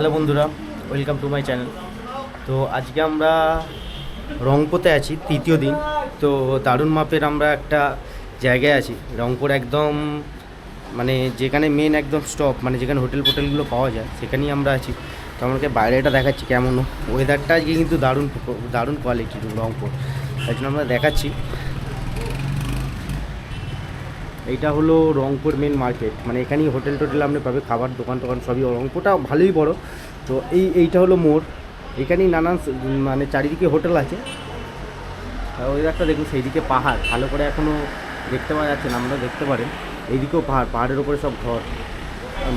Hello বন্ধুরা welcome to my channel তো আজকে আমরা রংপুরতে আছি, তৃতীয় দিন। তো দারুণ মাপের আমরা একটা জায়গায় আছি। রংপুর একদম মানে যেখানে মেন একদম স্টপ মানে যেখানে হোটেল ফোটেলগুলো পাওয়া যায়, সেখানেই আমরা আছি। তো আমাকে বাইরেটা দেখাচ্ছি কেমন ওয়েদারটা আজকে কিন্তু দারুণ দারুণ কোয়ালিটির রংপুর। তাই জন্য আমরা দেখাচ্ছি। এইটা হলো রংপুর মেন মার্কেট মানে এখানেই হোটেল টোটেল আপনি পাবে, খাবার দোকান টোকান সবই। রংপুরটা ভালোই বড়। তো এই, এইটা হলো মোড়। এখানেই নানান মানে চারিদিকে হোটেল আছে। আর একটা দেখুন সেই দিকে পাহাড়। ভালো করে এখনও দেখতে পাওয়া যাচ্ছে না আমরা দেখতে পারেন। এইদিকেও পাহাড়, পাহাড়ের ওপরে সব ঘর।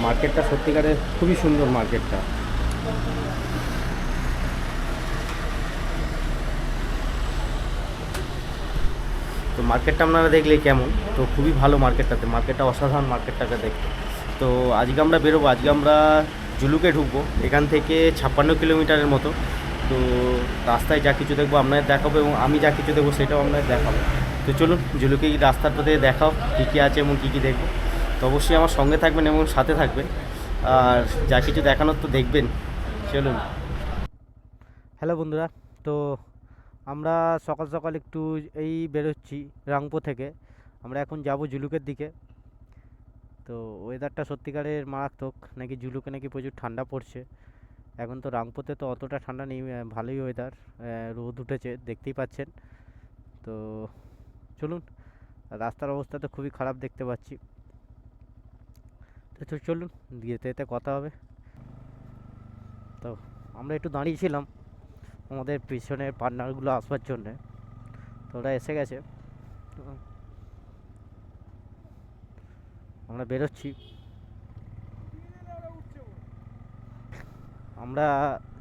মার্কেটটা সত্যিকারের খুবই সুন্দর মার্কেটটা তো মার্কেটটা আপনারা দেখলে কেমন? তো খুবই ভালো মার্কেটটাতে, মার্কেটটা অসাধারণ মার্কেটটাকে দেখতে। তো আজকে আমরা বেরোবো, আজকে আমরা জুলুকে ঢুকবো, এখান থেকে ছাপ্পান্ন কিলোমিটারের মতো। তো রাস্তায় যা কিছু দেখব আপনাদের দেখাবো এবং আমি যা কিছু দেখব সেটাও আপনাদের দেখাবো। তো চলুন, জুলুকে রাস্তাটাতে দেখাও, কী কী আছে এবং কী কী দেখব। তো অবশ্যই আমার সঙ্গে থাকবেন এবং সাথে থাকবেন। আর যা কিছু দেখানোর তো দেখবেন। চলুন। হ্যালো বন্ধুরা, তো আমরা সকাল সকাল একটু এই বেরোচ্ছি রাংপুর থেকে। আমরা এখন যাব জুলুকের দিকে। তো ওয়েদারটা সত্যিকারের মারাত্মক। নাকি জুলুকে নাকি প্রচুর ঠান্ডা পড়ছে। এখন তো রাংপুরতে তো অতটা ঠান্ডা নেই ভালোই ওয়েদার রোদ উঠেছে, দেখতেই পাচ্ছেন। তো চলুন, রাস্তার অবস্থা তো খুবই খারাপ দেখতে পাচ্ছি। তো চলুন যেতে যেতে কথা হবে। তো আমরা একটু দাঁড়িয়েছিলাম। আমাদের পিছনের পার্টনারগুলো আসবার জন্যে। তো ওরা এসে গেছে। আমরা বেরোচ্ছি। আমরা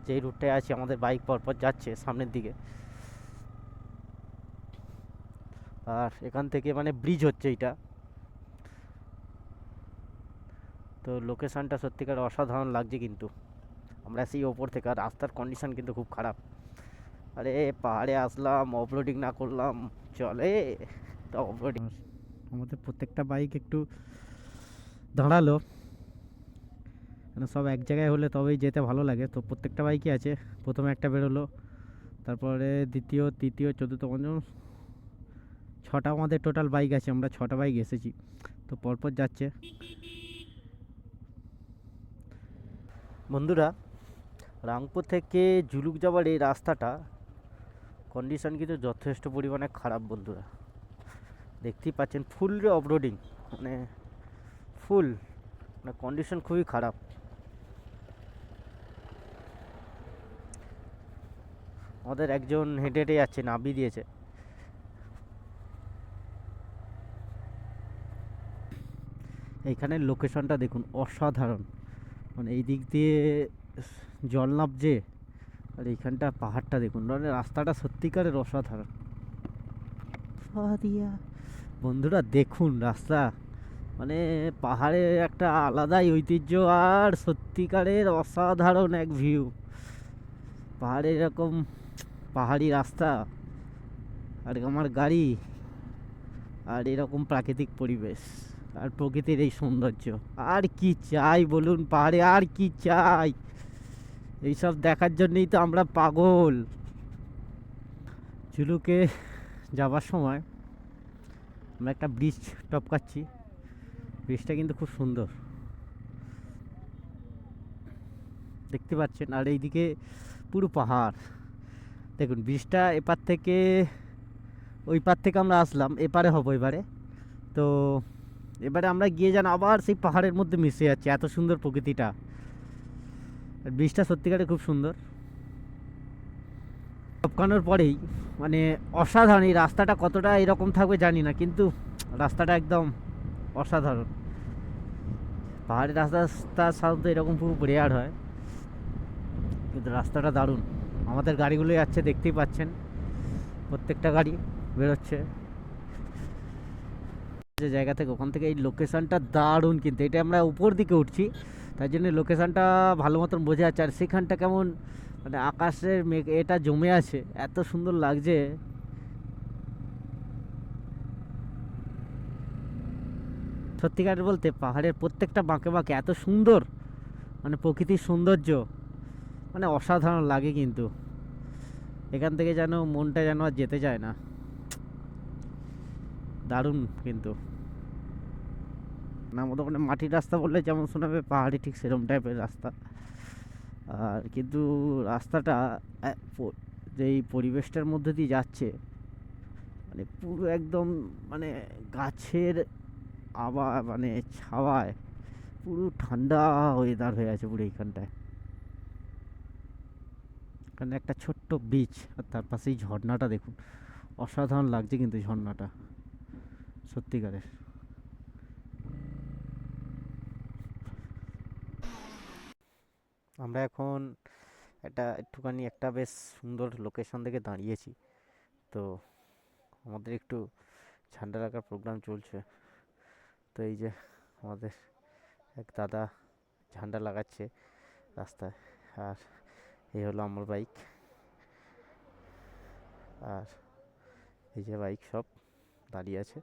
যেই রুটটায় আছি, আমাদের বাইক পরপর যাচ্ছে সামনের দিকে। আর এখান থেকে মানে ব্রিজ হচ্ছে এইটা। তো লোকেশনটা সত্যিকার অসাধারণ লাগছে কিন্তু। আমরা সেই ওপর থেকে আর রাস্তার কন্ডিশান কিন্তু খুব খারাপ। আরে পাহাড়ে আসলাম অফরোডিং না করলাম চলে। তা অফরোডিং আমাদের প্রত্যেকটা বাইক একটু দাঁড়াল। মানে সব এক জায়গায় হলে তবেই যেতে ভালো লাগে। তো প্রত্যেকটা বাইকই আছে। প্রথমে একটা বেরোলো তারপরে দ্বিতীয় তৃতীয় চতুর্থ পঞ্চম ছটা আমাদের টোটাল বাইক আছে। আমরা ছটা বাইক এসেছি। তো পরপর যাচ্ছে। বন্ধুরা রাংপুর থেকে জুলুক যাওয়ার এই রাস্তাটা কন্ডিশন কিন্তু যথেষ্ট পরিমাণে খারাপ বন্ধুরা। দেখতেই পাচ্ছেন ফুল অফরোডিং মানে ফুল মানে কন্ডিশন খুবই খারাপ। আমাদের একজন হেঁটে হেঁটে যাচ্ছে নাবি দিয়েছে। এইখানের লোকেশনটা দেখুন অসাধারণ। মানে এই দিক দিয়ে জল নামছে। আর এইখানটা পাহাড়টা দেখুন মানে রাস্তাটা সত্যিকারের অসাধারণ। বন্ধুরা, দেখুন রাস্তা। মানে পাহাড়ের একটা আলাদাই ঐতিহ্য আর সত্যিকারের অসাধারণ এক ভিউ পাহাড়ে এরকম পাহাড়ি রাস্তা, আর আমার গাড়ি, আর এরকম প্রাকৃতিক পরিবেশ, আর প্রকৃতির এই সৌন্দর্য। আর কি চাই বলুন পাহাড়ে, আর কি চাই? এইসব দেখার জন্যই তো আমরা পাগল। চুলুকে যাবার সময় আমরা একটা ব্রিজ টপকাচ্ছি। ব্রিজটা কিন্তু খুব সুন্দর। দেখতে পাচ্ছেন, আর এইদিকে পুরো পাহাড়। দেখুন, ব্রিজটা এপার থেকে, ওই পার থেকে আমরা আসলাম, এপারে হব এবারে। তো এবারে আমরা গিয়ে যেন আবার সেই পাহাড়ের মধ্যে মিশে যাচ্ছে, এত সুন্দর প্রকৃতিটা। আর ব্রিজটা সত্যিকারে খুব সুন্দর। টপকানোর পরেই মানে অসাধারণ, এই রাস্তাটা কতটা এরকম থাকবে জানি না, কিন্তু রাস্তাটা একদম অসাধারণ। পাহাড়ের রাস্তা সাধারণত এরকম খুব রেয়ার হয়। কিন্তু রাস্তাটা দারুণ। আমাদের গাড়িগুলো যাচ্ছে, দেখতেই পাচ্ছেন। প্রত্যেকটা গাড়ি বেরোচ্ছে। যে জায়গা থেকে, ওখান থেকে এই লোকেশনটা দারুণ কিন্তু। এটা আমরা উপর দিকে উঠছি। তাই জন্য লোকেশানটা ভালো মতন বোঝা যাচ্ছে। আর সেখানটা কেমন মানে আকাশের মেঘ, এটা জমে আছে, এত সুন্দর লাগছে। সত্যিকার বলতে পাহাড়ের প্রত্যেকটা বাঁকে বাঁকে এত সুন্দর মানে প্রকৃতির সৌন্দর্য মানে অসাধারণ লাগে কিন্তু। এখান থেকে যেন মনটা যেন আর যেতে চায় না। দারুণ কিন্তু। না মতো মানে মাটির রাস্তা বললে যেমন শোনাবে, পাহাড়ি ঠিক সেরকম টাইপের রাস্তা। আর কিন্তু রাস্তাটা যেই পরিবেশটার মধ্যে দিয়ে যাচ্ছে মানে পুরো একদম মানে গাছের আবা মানে ছাওয়ায় পুরো ঠান্ডা ওয়েদার হয়ে আছে পুরো এইখানটায়। এখানে একটা ছোট্ট বিচ আর তার পাশেই ঝর্ণাটা দেখুন। অসাধারণ লাগছে কিন্তু ঝর্ণাটা, সত্যিকারের। আমরা এখন একটা, একটুখানি একটা বেশ সুন্দর লোকেশন থেকে দাঁড়িয়েছি। তো আমাদের একটু ঝান্ডা লাগার প্রোগ্রাম চলছে। তো এই যে আমাদের এক দাদা ঝান্ডা লাগাচ্ছে রাস্তায়। আর এই হলো আমার বাইক আর এই যে বাইক সব দাঁড়িয়ে আছে।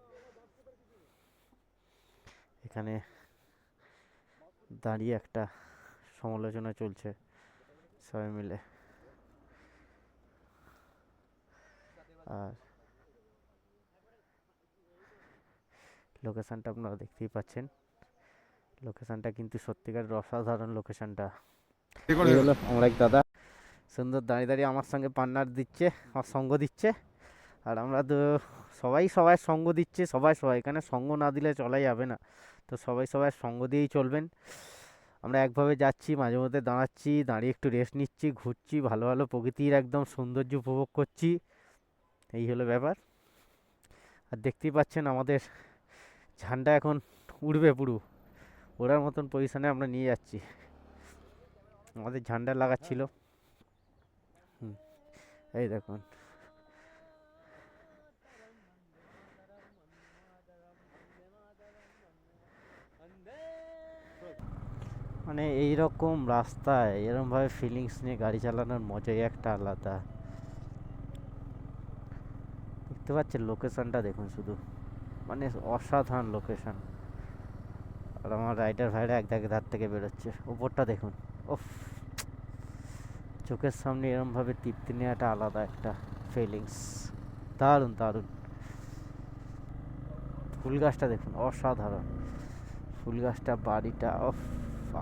এখানে দাঁড়িয়ে একটা সমালোচনা চলছে সবাই মিলে। আর লোকেশনটা আপনারা দেখতেই পাচ্ছেন। লোকেশনটা কিন্তু সত্যিকারের অসাধারণ লোকেশনটা আমার এক দাদা। সুন্দর দাঁড়িয়ে দাঁড়িয়ে আমার সঙ্গে পার্টনার দিচ্ছে আমার সঙ্গ দিচ্ছে। আর আমরা তো সবাই সবাই সঙ্গ দিচ্ছে সবাই সবাই। এখানে সঙ্গ না দিলে চলাই যাবে না। তো সবাই সবাই সঙ্গ দিয়েই চলবেন। আমরা একভাবে যাচ্ছি, মাঝে মধ্যে দাঁড়াচ্ছি, দাঁড়িয়ে একটু রেস্ট নিচ্ছি, ঘুরছি, ভালো ভালো প্রকৃতির একদম সৌন্দর্য উপভোগ করছি। এই হলো ব্যাপার। আর দেখতেই পাচ্ছেন আমাদের ঝান্ডা এখন উড়বে পুরো। ওড়ার মতন পজিশানে আমরা নিয়ে যাচ্ছি। আমাদের ঝান্ডা লাগাচ্ছিল। এই দেখুন। মানে এই রকম রাস্তায় এরকমভাবে ফিলিংস নিয়ে গাড়ি চালানোর মজাই একটা আলাদা। দেখতে পাচ্ছেন লোকেশনটা দেখুন শুধু। মানে অসাধারণ লোকেশন আর আমার রাইডার ভাইরা এক দাগে ধার থেকে বেরোচ্ছে। উপরটা দেখুন। ওফ চোখের সামনে এরমভাবে তৃপ্তি নেওয়াটা আলাদা একটা ফিলিংস দারুণ দারুণ। ফুল গাছটা দেখুন, অসাধারণ। ফুল গাছটা, বাড়িটা অফ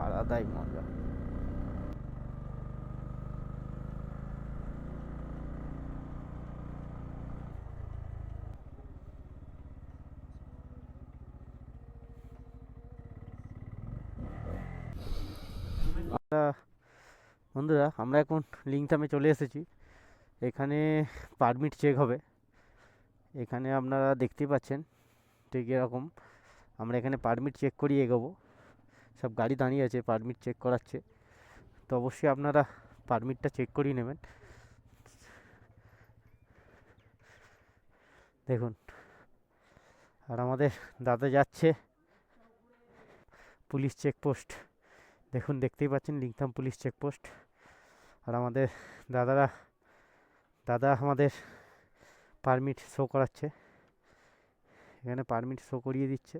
আলাদাই মজা। বন্ধুরা, আমরা এখন লিংথামে চলে এসেছি। এখানে পারমিট চেক হবে। এখানে আপনারা দেখতেই পাচ্ছেন ঠিক এরকম। আমরা এখানে পারমিট চেক করিয়ে এগোবো। সব গাড়ি দাঁড়িয়ে আছে পারমিট চেক করাচ্ছে। তো অবশ্যই আপনারা পারমিটটা চেক করিয়ে নেবেন। দেখুন, আর আমাদের দাদা যাচ্ছে পুলিশ চেকপোস্ট দেখুন, দেখতেই পাচ্ছেন লিংথাম পুলিশ চেকপোস্ট আর আমাদের দাদারা, দাদা আমাদের পারমিট শো করাচ্ছে। এখানে পারমিট শো করিয়ে দিচ্ছে।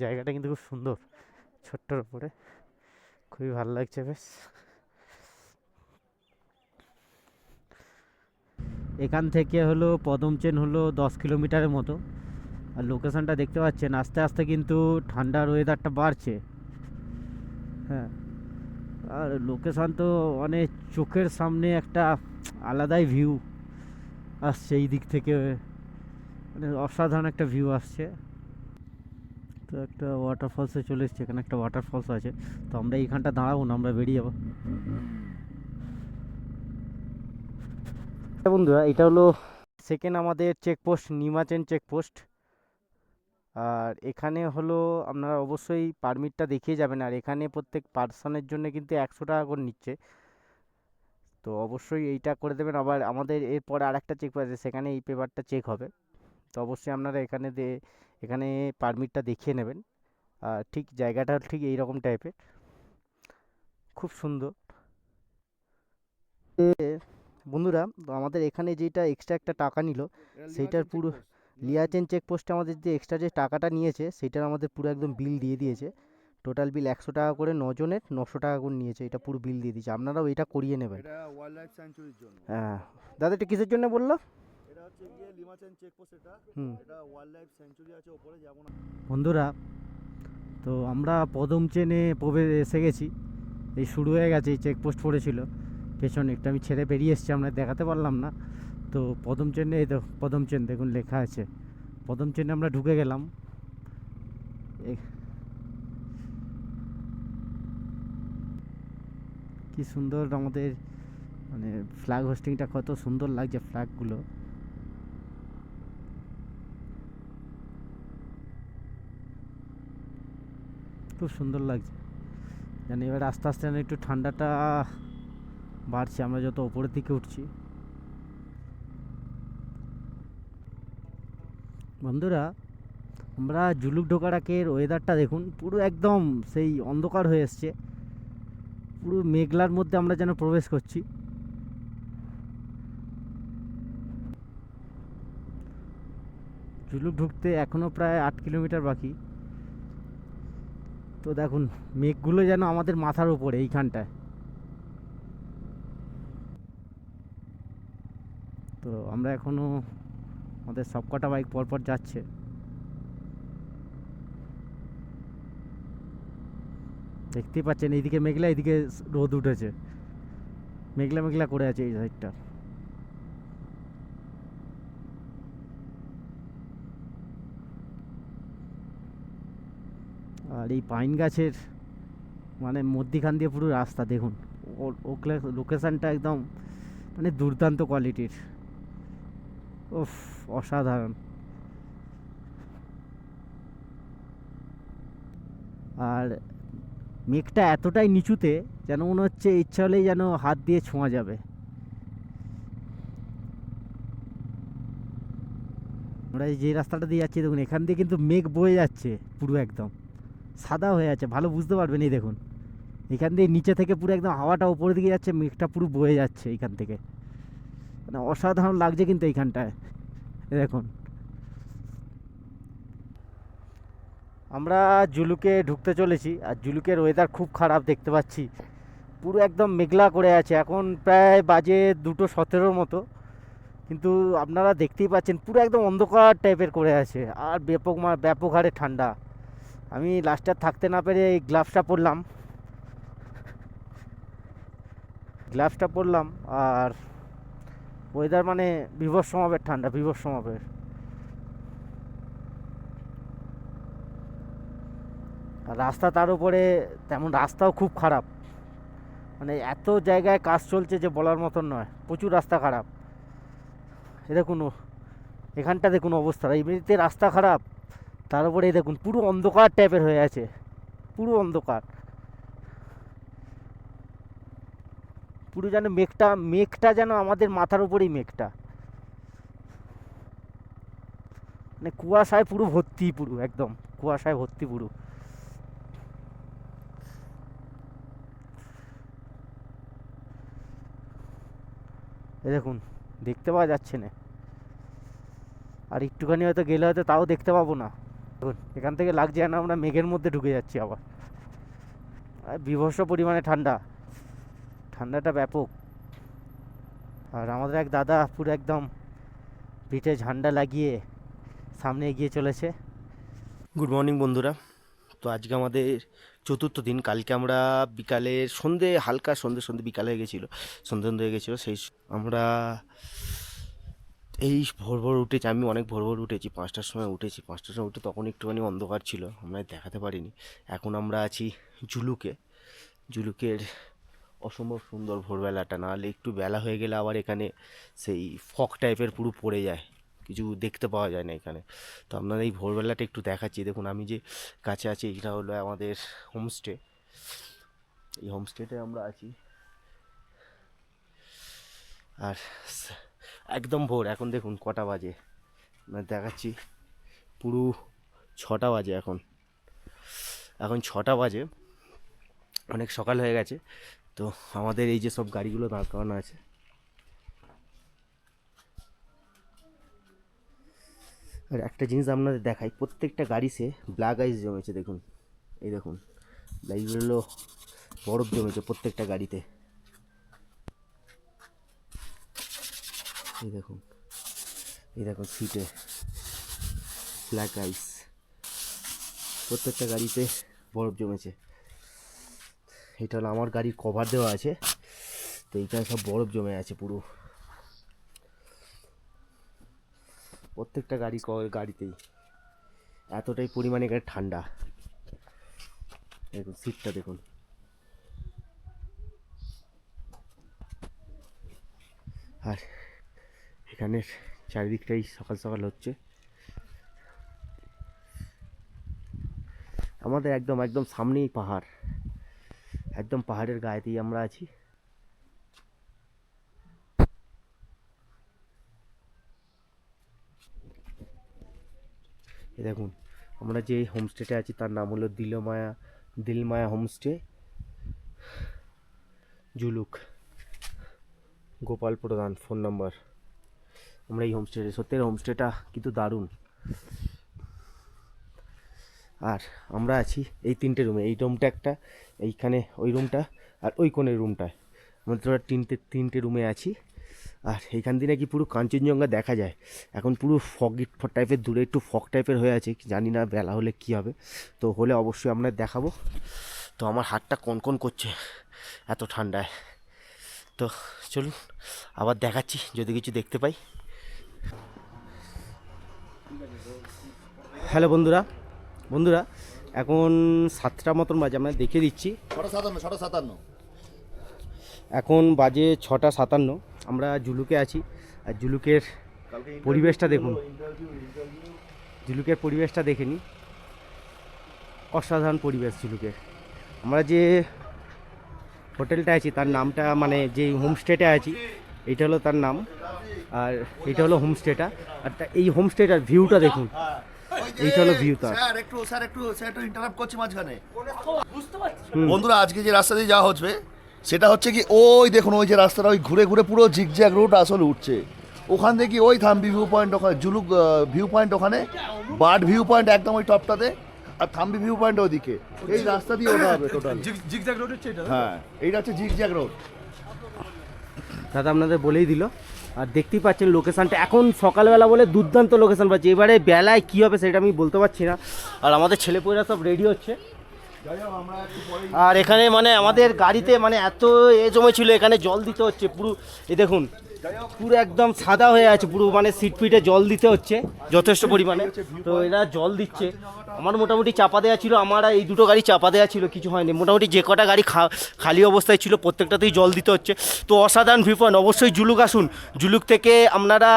জায়গাটা কিন্তু খুব সুন্দর। ছোট্টর উপরে। খুবই ভালো লাগছে বেশ। এখান থেকে হলো পদমচেন হলো দশ কিলোমিটারের মতো। আর লোকেশনটা দেখতে পাচ্ছেন, আস্তে আস্তে কিন্তু ঠান্ডার ওয়েদারটা বাড়ছে। হ্যাঁ আর লোকেশন তো অনেক চোখের সামনে একটা আলাদাই ভিউ আসছে এই দিক থেকে মানে অসাধারণ একটা ভিউ আসছে। তো একটা ওয়াটারফলসে চলে এসছে, এখানে একটা ওয়াটারফলস আছে। তো আমরা এইখানটা দাঁড়াবো না, আমরা বেরিয়ে যাব। বন্ধুরা, এটা হলো সেকেন্ড আমাদের চেকপোস্ট নিমাচেন চেকপোস্ট আর এখানে হলো আপনারা অবশ্যই পারমিটটা দেখিয়ে যাবেন, আর এখানে প্রত্যেক পার্সনের জন্য কিন্তু একশো টাকা করে নিচ্ছে। তো অবশ্যই এইটা করে দেবেন। আবার আমাদের এরপরে আর একটা চেক আছে, সেখানে এই পেপারটা চেক হবে। তো অবশ্যই আপনারা এখানে দে এখানে পারমিটটা দেখিয়ে নেবেন। আর ঠিক জায়গাটা ঠিক এই রকম টাইপের খুব সুন্দর। বন্ধুরা আমাদের এখানে যেটা এক্সট্রা একটা টাকা নিল সেইটার পুরো লিয়াচেন চেকপোস্টে আমাদের যে এক্সট্রা যে টাকাটা নিয়েছে সেটার আমাদের পুরো একদম বিল দিয়ে দিয়েছে। টোটাল বিল একশো টাকা করে নজনের নশো টাকা করে নিয়েছে এটা পুরো বিল দিয়ে দিয়েছে। আপনারাও এটা করিয়ে নেবেন। হ্যাঁ। দাদা এটা কিসের জন্য বলল? হচ্ছে গিয়ে লিমাচেন চেকপোস্ট এটা। ওয়াইল্ড লাইফ আছে ওপরে যেমন বন্ধুরা তো আমরা পদম চেনে প্রবে এসে গেছি। এই শুরু হয়ে গেছে এই চেকপোস্ট পড়েছিল। পেছনে একটু আমি ছেড়ে বেরিয়ে এসেছি আমরা দেখাতে পারলাম না। তো পদম চেনে এই তো পদম চেন দেখুন লেখা আছে। পদম চেনে আমরা ঢুকে গেলাম। কি সুন্দর আমাদের মানে ফ্ল্যাগ হোস্টিংটা কত সুন্দর লাগছে ফ্ল্যাগগুলো খুব সুন্দর লাগছে। জানি এবার আস্তে আস্তে যেন একটু ঠান্ডাটা বাড়ছে, আমরা যত ওপরের দিকে উঠছি। বন্ধুরা, আমরা জুলুক ঢোকারাকের ওয়েদারটা দেখুন, পুরো একদম সেই অন্ধকার হয়ে এসছে। পুরো মেঘলার মধ্যে আমরা যেন প্রবেশ করছি। জুলুক ঢুকতে এখনও প্রায় আট কিলোমিটার বাকি। তো দেখুন, মেঘগুলো যেন আমাদের মাথার উপরে এইখানটায়। তো আমরা এখনও আমাদের সবকটা বাইক পরপর যাচ্ছে। দেখতেই পাচ্ছেন, এইদিকে মেঘলা, এইদিকে রোদ উঠেছে। মেঘলা মেঘলা করে আছে এই সাইডটা আর এই পাইন গাছের মানে মধ্যিখান দিয়ে পুরো রাস্তা, দেখুন। ও লোকেশানটা একদম মানে দুর্দান্ত কোয়ালিটির উফ, অসাধারণ। আর মেঘটা এতটাই নিচুতে যেন মনে হচ্ছে ইচ্ছা হলেই যেন হাত দিয়ে ছোঁয়া যাবে। আমরা যে রাস্তাটা দিয়ে যাচ্ছি, দেখুন, এখান দিয়ে কিন্তু মেঘ বয়ে যাচ্ছে পুরো একদম। সাদা হয়ে আছে, ভালো বুঝতে পারবেন এই দেখুন। এখান দিয়ে নিচে থেকে পুরো একদম হাওয়াটা উপরের দিকে যাচ্ছে, মেঘটা পুরো বয়ে যাচ্ছে এইখান থেকে। মানে অসাধারণ লাগছে কিন্তু এইখানটায়। দেখুন। আমরা জুলুকে ঢুকতে চলেছি, আর জুলুকের ওয়েদার খুব খারাপ দেখতে পাচ্ছি। পুরো একদম মেঘলা করে আছে, এখন প্রায় বাজে দুটো সতেরোর মতো। কিন্তু আপনারা দেখতেই পাচ্ছেন, পুরো একদম অন্ধকার টাইপের করে আছে, আর ব্যাপক ব্যাপক হারে ঠান্ডা। আমি লাস্টার থাকতে না পেরে এই গ্লাভসটা পরলাম। গ্লাভসটা পরলাম আর ওয়েদার মানে বিভৎস মাপের ঠান্ডা, বিভৎস মাপের। আর রাস্তা তার উপরে তেমন রাস্তাও খুব খারাপ। মানে এত জায়গায় কাজ চলছে যে বলার মতন নয়, প্রচুর রাস্তা খারাপ। এ দেখুন এখানটা দেখুন অবস্থা এমনিতে রাস্তা খারাপ। তার উপরে দেখুন, পুরো অন্ধকার টাইপের হয়ে আছে। পুরো অন্ধকার। পুরো যেন মেঘটা মেঘটা যেন আমাদের মাথার উপরেই মেঘটা। মানে কুয়াশায় পুরো ভর্তি পুরো, একদম। কুয়াশায় ভর্তি পুরো। দেখুন, দেখতে পাওয়া যাচ্ছে না। আর একটুখানি হয়তো গেলে হয়তো তাও দেখতে পাবো না। এখান থেকে লাগছে না আমরা মেঘের মধ্যে ঢুকে যাচ্ছি আবার। আর বিভৎস পরিমাণে ঠান্ডা। ঠান্ডাটা ব্যাপক। আর আমাদের এক দাদা পুরো একদম পিঠে ঝান্ডা লাগিয়ে সামনে এগিয়ে চলেছে। গুড মর্নিং বন্ধুরা। তো আজকে আমাদের চতুর্থ দিন। কালকে আমরা বিকালের সন্ধে, হালকা সন্ধে সন্ধে বিকালে হয়ে গেছিল, সন্ধে সন্ধে হয়ে গেছিল, সেই আমরা এই ভোর ভোর উঠেছি, আমি অনেক ভোর ভোর উঠেছি, পাঁচটার সময় উঠেছি, পাঁচটার সময় উঠে তখন একটুখানি অন্ধকার ছিল, আমরা দেখাতে পারিনি। এখন আমরা আছি জুলুকে, জুলুকের অসম্ভব সুন্দর ভোরবেলাটা নাহলে একটু বেলা হয়ে গেলে আবার এখানে সেই ফক টাইপের পুরো পড়ে যায়, কিছু দেখতে পাওয়া যায় না এখানে। তো আপনারা এই ভোরবেলাটা একটু দেখাচ্ছি, দেখুন আমি যে কাছে আছি এটা হলো আমাদের হোমস্টে এই হোমস্টেতে আমরা আছি। আর একদম ভোর। এখন দেখুন কটা বাজে। মানে দেখাচ্ছি পুরো ছটা বাজে এখন। এখন ছটা বাজে। অনেক সকাল হয়ে গেছে। তো আমাদের এই যে সব গাড়িগুলো দাঁড় করানো আছে। আর একটা জিনিস আপনাদের দেখাই, প্রত্যেকটা গাড়িতে ব্ল্যাক আইস জমেছে, দেখুন। এই দেখুন এইগুলো বরফ জমেছে প্রত্যেকটা গাড়িতে। এই দেখুন। এই দেখুন সিটে ব্ল্যাক আইস প্রত্যেকটা গাড়িতে বরফ জমেছে। এটা হলো আমার গাড়ির কভার দেওয়া আছে। তো এইখানে সব বরফ জমে আছে পুরো। প্রত্যেকটা গাড়ি গাড়িতেই। এতটাই পরিমাণে এখানে ঠান্ডা। দেখুন সিটটা দেখুন। আর এখানের চারিদিকটাই সকাল সকাল হচ্ছে। আমাদের একদম একদম সামনেই পাহাড়। একদম পাহাড়ের গায়েতেই আমরা আছি। এই দেখুন, আমরা যে হোমস্টেতে আছি তার নাম হলো Dilmaya Dilmaya homestay. Zuluk Gopal Pradhan phone number. আমরা এই হোমস্টেতে সত্যি হোমস্টেটা কিন্তু দারুণ। আর আমরা আছি এই তিনটে রুমে এই রুমটা একটা, এইখানে ওই রুমটা আর ওই কোণের রুমটায় আমরা তোরা তিনটে তিনটে রুমে আছি। আর এইখান দিয়ে নাকি পুরো কাঞ্চনজঙ্ঘা দেখা যায়। এখন পুরো ফগ টাইপের দূরে একটু ফগ টাইপের হয়ে আছে, জানি না বেলা হলে কী হবে। তো হলে অবশ্যই আমরা দেখাবো। তো আমার হাতটা কনকন করছে, এত ঠান্ডায়। তো চলুন, আবার দেখাচ্ছি, যদি কিছু দেখতে পাই। হ্যালো বন্ধুরা বন্ধুরা এখন সাতটা মতন বাজে আমরা দেখে দিচ্ছি। ছটা সাতান্ন ছটা সাতান্ন। এখন বাজে ছটা সাতান্ন আমরা জুলুকে আছি। আর জুলুকের পরিবেশটা দেখুন। জুলুকের পরিবেশটা দেখে নিই অসাধারণ পরিবেশ জুলুকের। আমরা যে হোটেলটা আছি তার নামটা মানে যে হোমস্টেটা আছি এটা হলো তার নাম। আর এটা হলো হোমস্টেটা আর এই হোমস্টেটার ভিউটা দেখুন। এইটা হলো ভিউ তার। স্যার একটু স্যার একটু স্যার একটু ইন্টারাপ্ট করছি মাঝখানে। বন্ধুরা আজকে যে রাস্তা দিয়ে যাওয়া হচ্ছে সেটা হচ্ছে কি ওই দেখুন ওই যে রাস্তাটা ওই ঘুরে ঘুরে পুরো জিগজ্যাগ রুট আসলে উঠছে। ওখান থেকে ওই থাম্বি ভিউ পয়েন্ট ওখানে জুলুক ভিউ পয়েন্ট ওখানে বার্ড ভিউ পয়েন্ট একদম ওই টপটাতে আর থাম্বি ভিউ পয়েন্ট ওদিকে। এই রাস্তা দিয়ে ওঠা হবে টোটাল জিগজ্যাগ রোড হচ্ছে এটা হ্যাঁ এইটা হচ্ছে জিগজ্যাগ রোড দাদা আপনাদের বলেই দিল। আর দেখতেই পাচ্ছেন লোকেশানটা এখন সকালবেলা বলে দুর্দান্ত লোকেশান পাচ্ছি। এবারে বেলায় কী হবে সেটা আমি বলতে পারছি না। আর আমাদের ছেলেপুয়েরা সব রেডি হচ্ছে। আর এখানে মানে আমাদের গাড়িতে মানে এত এ জমে ছিল, এখানে জল দিতে হচ্ছে পুরো। এই দেখুন পুরো একদম সাদা হয়ে আছে, পুরো মানে সিট পিটে জল দিতে হচ্ছে, যথেষ্ট পরিমাণে। তো এরা জল দিচ্ছে। আমার মোটামুটি চাপা দেওয়া ছিল, আমার এই দুটো গাড়ি চাপা দেওয়া ছিল, কিছু হয়নি। মোটামুটি যে কটা গাড়ি খালি অবস্থায় ছিল, প্রত্যেকটাতেই জল দিতে হচ্ছে। তো অসাধারণ ভিউ পয়েন্ট অবশ্যই জুলুক আসুন। জুলুক থেকে আপনারা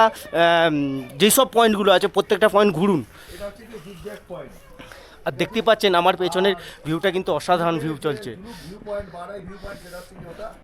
যেসব পয়েন্টগুলো আছে, প্রত্যেকটা পয়েন্ট ঘুরুন। আর দেখতেই পাচ্ছেন, আমার পেছনের ভিউটা কিন্তু অসাধারণ ভিউ চলছে।